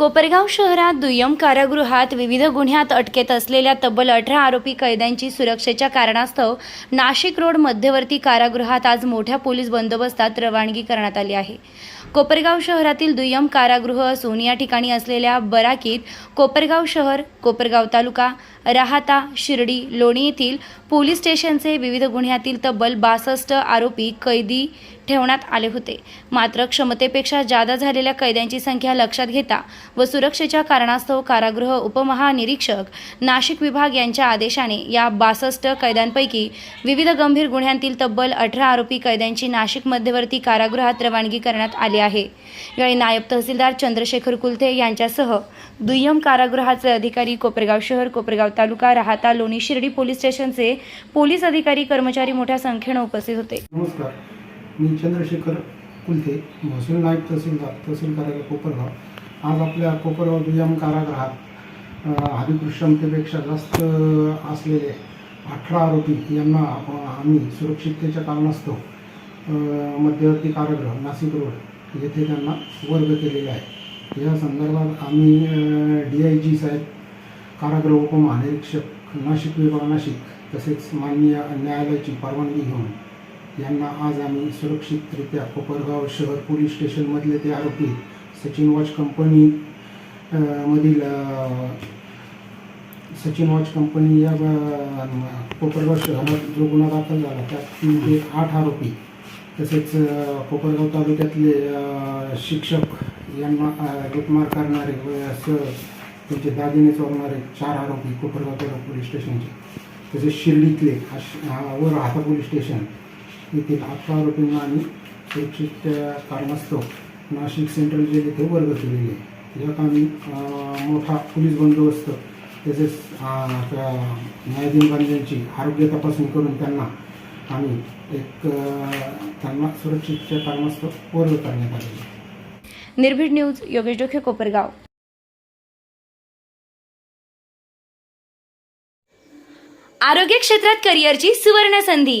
कोपरगाव शहरात दुय्यम कारागृहात विविध गुन्ह्यात अटकेत असलेल्या तब्बल अठरा आरोपी कैद्यांची सुरक्षेच्या कारणास्तव नाशिक रोड मध्यवर्ती कारागृहात आज मोठ्या पोलीस बंदोबस्तात रवानगी करण्यात आली आहे. कोपरगाव शहरातील दुय्यम कारागृह असून या ठिकाणी असलेल्या बराकीत कोपरगाव शहर कोपरगाव तालुका राहाता शिर्डी लोणी येथील पोलीस स्टेशनचे विविध गुन्ह्यातील तब्बल बासष्ट आरोपी कैदी ठेवण्यात आले होते. मात्र क्षमतेपेक्षा जादा झालेल्या कैद्यांची संख्या लक्षात घेता व सुरक्षेच्या कारणास्तव कारागृह उपमहानिरीक्षक नाशिक विभाग यांच्या आदेशाने या बासष्ट कैद्यांपैकी विविध गंभीर गुन्ह्यांतील तब्बल अठरा आरोपी कैद्यांची नाशिक मध्यवर्ती कारागृहात रवानगी करण्यात आली आहे. यावेळी नायब तहसीलदार चंद्रशेखर कुलथे यांच्यासह दुय्यम कारागृहाचे अधिकारी कोपरगाव शहर कोपरगाव तालुका राहता लोणी शिर्डी पोलीस स्टेशनचे पोलीस अधिकारी कर्मचारी मोठ्या संख्येनं उपस्थित होते. नमस्कार. मी चंद्रशेखर कुलथे महसूल नायब तहसीलदार तहसील कार्यालय कोपरगाव. आज आपल्या कोपरगाव दुय्यम कारागृहात हरिकृष्णतेपेक्षा जास्त असलेले अठरा आरोपी यांना आम्ही सुरक्षिततेच्या कारणास्तव मध्यवर्ती कारागृह नाशिक रोड येथे त्यांना वर्ग केलेले आहे. या संदर्भात आम्ही डी आय जी साहेब कारागृह उपमहानिरीक्षक नाशिक विभाग नाशिक तसेच माननीय न्यायालयाची परवानगी घेऊन यांना आज आम्ही सुरक्षितरित्या कोपरगाव शहर पोलीस स्टेशनमधले ते आरोपी सचिन वॉच कंपनी मधील सचिन वॉच कंपनी या कोपरगाव शहरात जो गुन्हा दाखल झाला त्यात तीन आठ आरोपी. तसेच कोपरगाव तालुक्यातले शिक्षक यांना लुटमार करणारे व त्यांचे दागिने चोरणारे चार आरोपी कोपरगाव तालुका पोलीस स्टेशनचे. तसेच शिर्डीतले व राहता पोलीस स्टेशन येथील अठरा आरोपींना आम्ही सुरक्षित कारणास्तव नाशिक सेंट्रल जेल इथे वर्ग केलेली आहे. यात आम्ही मोठा पोलीस बंदोबस्त तसेच न्यायाधीन त्या आरोग्य तपासणी करून त्यांना आम्ही एक त्यांना सुरक्षितच्या कारणास्तव वर्ग करण्यात आलेले निर्भीड न्यूज योगेश डोखे कोपरगाव. आरोग्य क्षेत्रात करिअरची सुवर्ण संधी